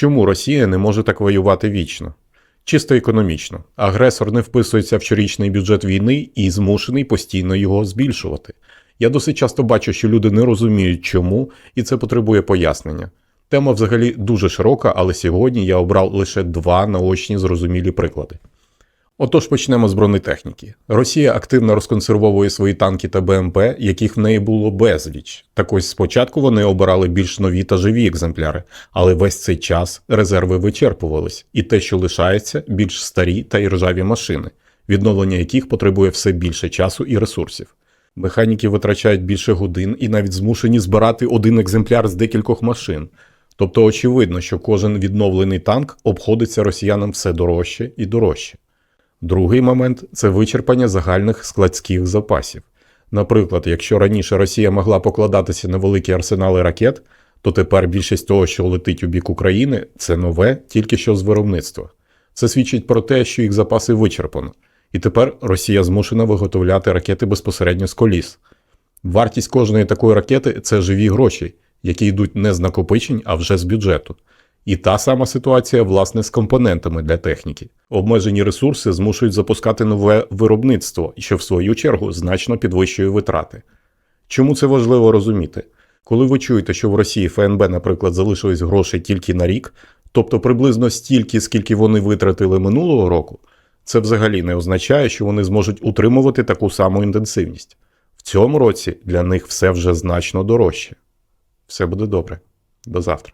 Чому Росія не може так воювати вічно? Чисто економічно. Агресор не вписується в щорічний бюджет війни і змушений постійно його збільшувати. Я досить часто бачу, що люди не розуміють чому, і це потребує пояснення. Тема взагалі дуже широка, але сьогодні я обрав лише два наочні зрозумілі приклади. Отож почнемо з бронетехніки. Росія активно розконсервовує свої танки та БМП, яких в неї було безліч. Так ось спочатку вони обирали більш нові та живі екземпляри, але весь цей час резерви вичерпувались, і те, що лишається, більш старі та іржаві машини, відновлення яких потребує все більше часу і ресурсів. Механіки витрачають більше годин і навіть змушені збирати один екземпляр з декількох машин. Тобто очевидно, що кожен відновлений танк обходиться росіянам все дорожче і дорожче. Другий момент це вичерпання загальних складських запасів. Наприклад, якщо раніше Росія могла покладатися на великі арсенали ракет, то тепер більшість того, що летить у бік України, це нове, тільки що з виробництва. Це свідчить про те, що їх запаси вичерпано, і тепер Росія змушена виготовляти ракети безпосередньо з коліс. Вартість кожної такої ракети це живі гроші, які йдуть не з накопичень, а вже з бюджету. І та сама ситуація, власне, з компонентами для техніки. Обмежені ресурси змушують запускати нове виробництво, що в свою чергу значно підвищує витрати. Чому це важливо розуміти? Коли ви чуєте, що в Росії ФНБ, наприклад, залишились грошей тільки на рік, тобто приблизно стільки, скільки вони витратили минулого року, це взагалі не означає, що вони зможуть утримувати таку саму інтенсивність. В цьому році для них все вже значно дорожче. Все буде добре. До завтра.